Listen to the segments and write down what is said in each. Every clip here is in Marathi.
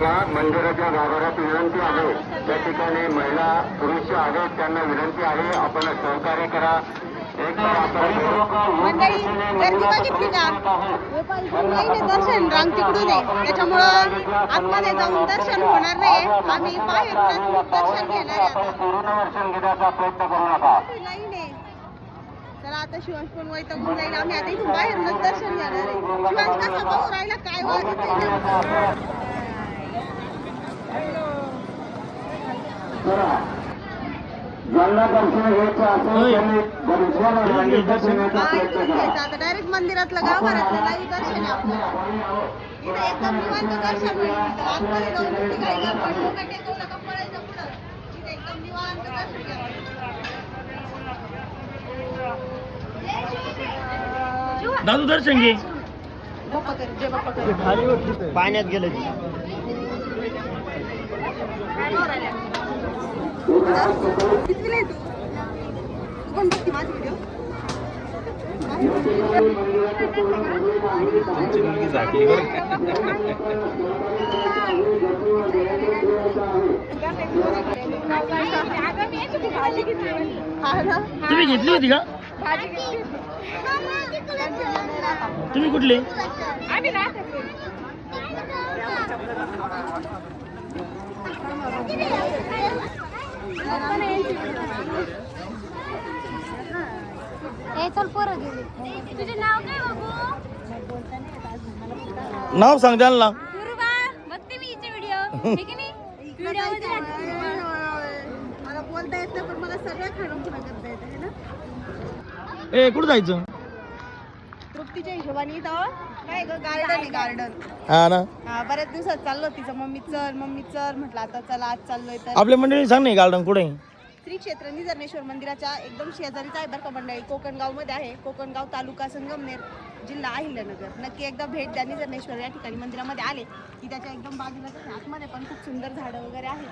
या मंदिराच्या गाभाऱ्यात विनंती आहे? त्या ठिकाणी महिला पुरुष आहेत त्यांना विनंती आहे आपण सहकार्य करा. तर दर्शन. रांग तिकडून आहे त्याच्यामुळं आतमध्ये जाऊन दर्शन होणार नाही. आम्ही बाहेरूनच दर्शन घेण्याचा प्रयत्न करू नका. चला आता शिवांश पण वैतागून जाईल. आम्ही आता इथून बाहेरूनच दर्शन घेणार आहे. शिवांश कसा पाहू राहिला? काय ना? ज्यांना दर्शन घ्यायचं असेल त्यांनी हा, डायरेक्ट मंदिरातलं कुठे काही नाही दर्शन दादू दर्शन घे बाप्पा कर जय बाप्पा कर पाण्यात गेलं कितवीला आहे तू तू पण व्हिडिओ तुम्ही घेतली होती का? तुम्ही कुठले? आम्ही ना नाव काय बाबू? नाव सांग त्यांना. गुरुबा बघते मी हिचे व्हिडिओ की नाही? व्हिडिओमध्ये मला बोलता येत नाही पण मला सगळं खाणं पुन्हा करता येतं है ना? ए कुठं जायचं? तृप्तीच्या हिशोबाने इथं काय ग गार्डन आहे गार्डन हा ना. हा बऱ्याच दिवसात चाललो तिचं मम्मी चल मम्मी चल म्हटलं आता चला आज चाललोय तर. आपल्या मंडळी सांग नाही गार्डन कुठे आहे? श्री क्षेत्र निजर्णेश्वर मंदिराच्या एकदम शेजारीच आहे बरं का मंडळी. कोकणगावमध्ये आहे कोकणगाव तालुका संगमनेर जिल्हा अहिल्यानगर. नक्की एकदा भेट द्या निजर्णेश्वर या ठिकाणी मंदिरामध्ये आले की त्याच्या एकदम बाजूला कसं आतमध्ये पण खूप सुंदर झाडं वगैरे आहेत.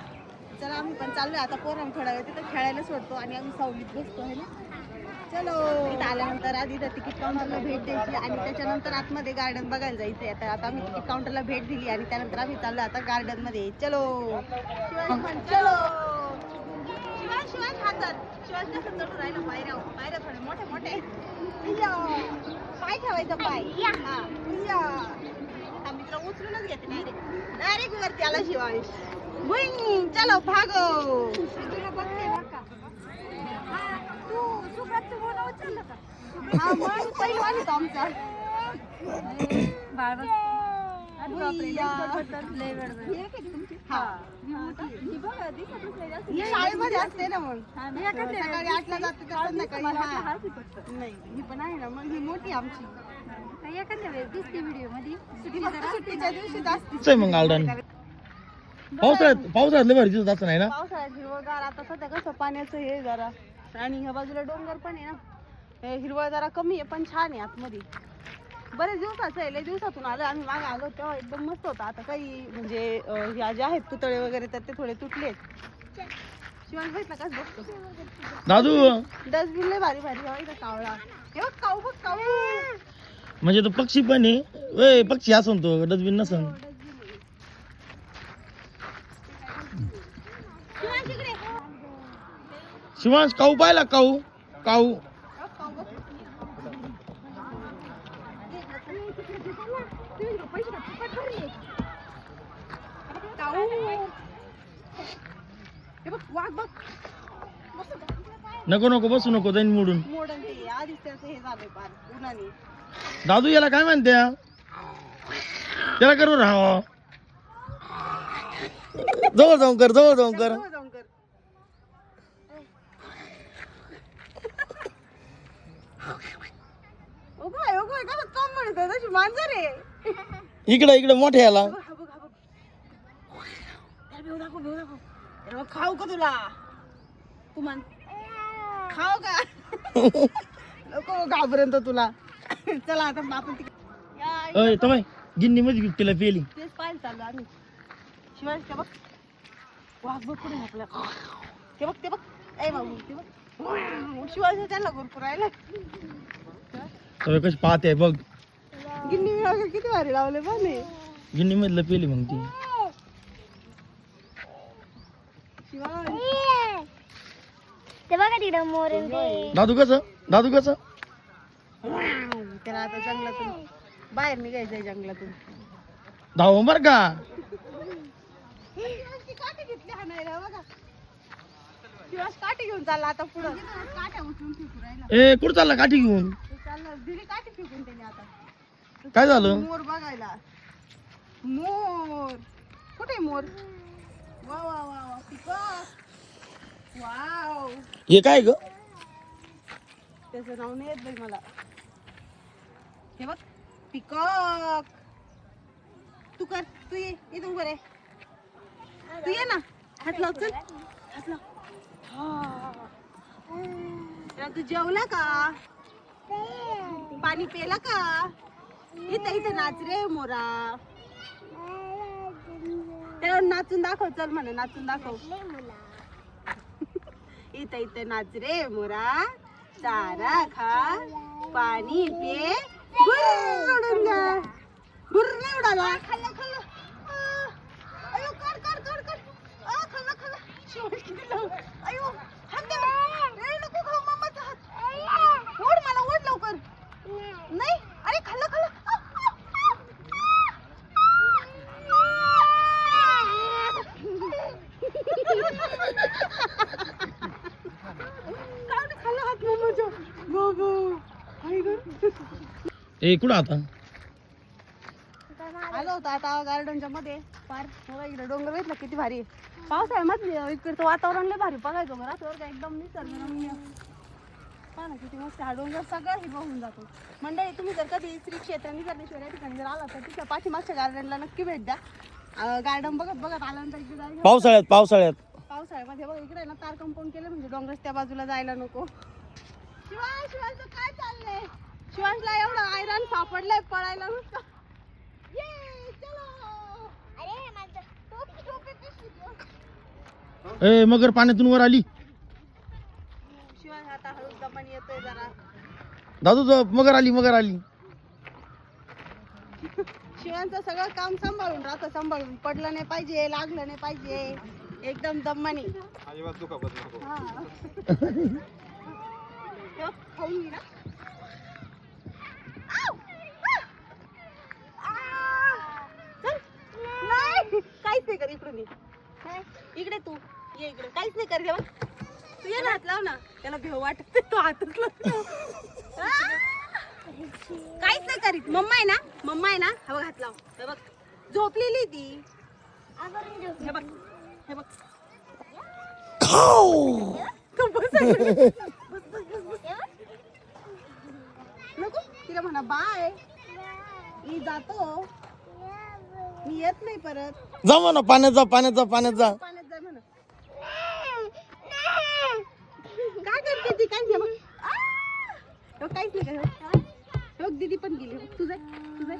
चला आम्ही पण चाललोय. आता पोरांना थोडा वेळ तिथं खेळायला सोडतो आणि आम्ही सावलीत बसतो आहे ना? चलो. आल्यानंतर आधी इथं तिकीट काउंटरला भेट द्यायची आणि त्याच्यानंतर आतमध्ये गार्डन बघायला जायचंय. आता आता आम्ही तिकीट काउंटरला भेट दिली आणि त्यानंतर आम्ही चाललो आता गार्डनमध्ये. चलो. चलो. शिवाय शिवाय शिवाय कसं चढून राहिलं पायऱ्या पायऱ्या थोडे मोठे मोठे. पाय ठेवायचा पाय. हा मित्र उचलूनच घेते डायरेक्ट डायरेक्ट वरती आला शिवाय चलो भागो. बघते बरं का हा, तू सुब्रतचं बोला उचललं का हा मग पहिलवान आहे तो आमचा बाळ बघ अरे बापरे, लई या. पटपट, लई बडबड. ही एक आहे का तुमची? हा ही बघा, दिसतच नाही जास्त. ही शाळेमध्ये असते ना मग. सकाळी आठला जाते तर संध्याकाळी हा. नाही ही पण आहे ना मग ही मोठी आमची. काही एखाद्या वेळेस दिसते व्हिडिओमध्ये. ती फक्त सुट्टीच्या दिवशीच असते आहे मग गार्डन पावसाळ्यात पावसाळ्यात लय भारी दिसत असं नाही ना? पावसाळ्यात हिरवगार आता सध्या कसं पाण्याचं हे जरा. आणि ह्या बाजूला डोंगर पण आहे ना. हे हिरवळ जरा कमी आहे पण छान आहे आतमध्ये. बरेच दिवसाचं आहे लय दिवसातून आलं आम्ही मागे आलो तेव्हा एकदम मस्त होतं. आता काही म्हणजे ह्या जे आहेत पुतळे वगैरे तर ते थोडे तुटले शिवाय बघितलं कसं बघतो. दादू! डस्टबिन लय भारी भारी हवा कावळा. हे बघ काऊ बघ काऊ म्हणजे तो पक्षी पण आहे. ए पक्षी असून तो डस्टबिन नसन. शिवांश काऊ पाहिला काऊ काऊ बघ. काऊ हे बघ वाघ बघ नको नको बसू नको जाईन मोडून. मोडन ते आधीच त्याचं हे झालंय पार उन्हाने दादू याला काय म्हणते? त्याला करू राहा जवळ जाऊन कर जवळ जाऊन कर. जवळ जाऊन कर काम म्हणतो तशी मांजर आहे. इकडे इकडे मोठ्या याला. खाऊ का तुला? तू मान खाऊ का? नको घाबरेन तो तुला. चला आता आपण तिकडे तमाय गिन्नी मध्ये पेली. तेच पाहायला चाललो आम्ही. शिवाय ते बघ. वाघ बघ पुढे ते बघ ते बघ. ए बाबू ते बघ. शिवाजी त्याला भरपूर राहिला कशी पाहते बघ. गिन्नी वगैरे किती भारी लावले पण हे. गिन्नी मधलं पेली मग ती. शिवाजी ते बघा तिकडं मोर आहे ते. दादू कसं? दादू कसं? त्याला आता जंगलातून बाहेर निघायचंय जंगलातून. धाव बर का? काठी घेतली बघा काठी घेऊन चालला आता पुढं. काठ्या उचलून फेकू राहिला ए कुठं चालला काठी घेऊन? तो चालला दिली काठी फेकून त्याने आता. काय झालं? मोर बघायला. मोर. कुठे मोर? वा वा वा वा पिकॉक वाव. हे काय ग? त्याचं नाव नाही येत बाई मला. हे बघ पिकॉक. तू कर तू ये इथं उभं रे. तू ये ना हात लाव चल. हात लाव. हा. तू जेवला का? पाणी पेला का? इथं इथं नाच रे मोरा. त्याला नाचून दाखव चल म्हणे नाचून दाखव. इथं इथं नाच रे मोरा. चारा खा पाणी पे भुर्र नाही उडाला खाल्लं खाल्लं आ, अयो कर कर कर कर आ, खाल्लं खाल्लं शिवाय किती लावू. अयो हात दे मला. ए, नको खाऊ मम्माचा हात ओढ मला ओढ लवकर नाही अरे खाल्लं खाल्लं आ, आ, काय नाही खाल्लं हात मम्माच्या बाबा आई गं. ए कुठं आता? आलो होतो आता गार्डनच्या मध्ये. फार बघा इकडे डोंगर बघितलं किती भारी आहे. पावसाळ्यामध्ये इकडचं वातावरण लय भारी बघायचं का एकदम निसर्गरम्य. पहा ना किती मस्त हा डोंगर सगळं हिरवा होऊन जातो. मंडळी तुम्ही जर कधी श्री क्षेत्र निसर्गेश्वर या ठिकाणी जर आला तर तिच्या पाठीमागच्या गार्डनला नक्की भेट द्या. गार्डन बघत बघत आल्यानंतर इकडे. पावसाळ्यात पावसाळ्यात. पावसाळ्यामध्ये बघ इकडे ना तार कंपाऊंड केलं म्हणजे डोंगराच त्या बाजूला जायला नको. शिवाय शिवायचं काय चाललंय? शिवांशला एवढं आयरन सापडलंय पळायला नुसतं ये, चलो. टोपी, टोपी, पिशवी घेऊन. ए मगर पाण्यातून वर आली आता हळू दमन येतोय जरा दादू जो मगर आली मगर आली शिवांचं सगळं काम सांभाळून राहतं सांभाळून पडलं नाही पाहिजे लागलं नाही पाहिजे एकदम दम्मानी. तेव्हा खाऊन घे ना. आव! आ! आ! चल. नाही काहीच नाही कर इकडून ये. इकडे तू. ये इकडे. काहीच नाही कर जेव्हा तू ये ना हात लाव ना. त्याला भेव वाटत तो हातच लावतो. काहीच नाही करीत. मम्मा आहे ना? मम्मा आहे ना? हा बघ हात लाव. हे बघ. झोपलेली ती. हे बघ. हे बघ. तू आहे. बस. नको. तिला म्हणा बाय. मी जातो. मी येत नाही परत. जा म्हणा पाण्यात जा पाण्यात जा पाण्यात जा. पाण्यात जा म्हणा. काय करते ती? काय घे बघ आ! हे काहीच नाही काय बघ दीदी पण गेली. तुझे तुझे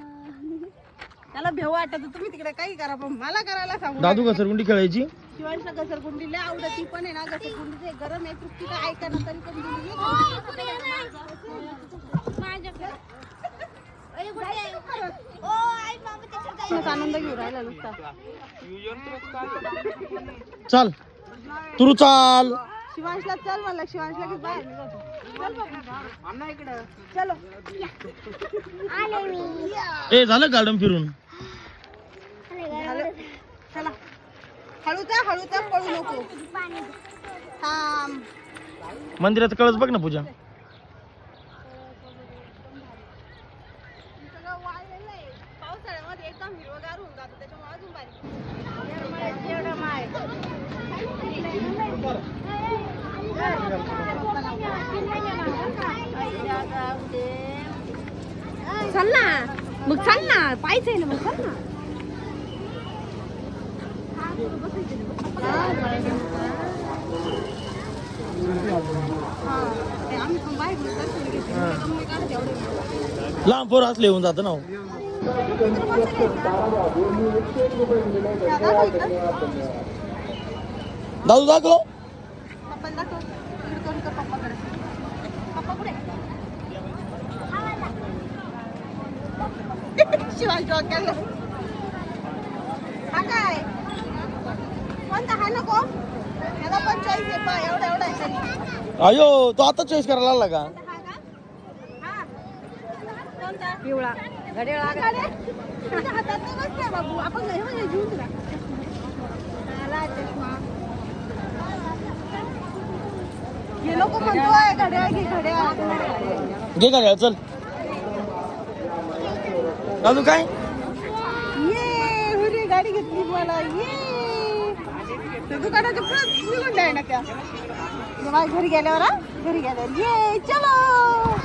त्याला भेव वाटत तुम्ही तिकडे काही करा पण मला करायला सांगू दादू नका. घसरगुंडी खेळायची? शिवांशला घसरगुंडी लय आवडत ती पण आहे ना घसरगुंडीचे गरम आहे तृप्ती काय ऐका ना तरी पण गेली राहिला नुसता. चाल. तुरू चाल. शिवांशला चल मला शिवांशला की बाहेर निघतो चल बाबा अण्णा इकडं. चलो. ए झालं गार्डन फिरून? झालं. चला. हळू जा हळू जा पळू नको. थांब. मंदिरात कळस बघ ना पूजा सगळं वाळलेलं आहे पावसाळ्यामध्ये एकदम हिरवगार होऊन जातं त्याच्यामुळे अजून बारीक एवढं माय चल ना मग चल ना पायच आहे ना मग चल ना हा, ते आम्ही पण बाहेर दर्शन घेतलं त्याच्यामुळे काढते एवढे लहान पोर असले येऊन जातं ना हो. दादू दाखव आपण दाखव शिवाय डोक्याला. हा काय? कोणता? हा नको? याला पण चॉईस आहे पा एवढा एवढा आहे अयो तो आता चॉईस करायला लागला का? पिवळा. घड्याळ हा हातात बाबू. आपण म्हणजे घेऊन तुला. आला चष्मा. लोक म्हणतोय घड्याळ घे घड्याळ. घे चल. अजून काय? ये हुरी गाडी घेतली मला ये. त्या दुकानाच्या परत निघून ना त्या. घरी गेल्यावर? घरी गेल्यावर. ये चलो.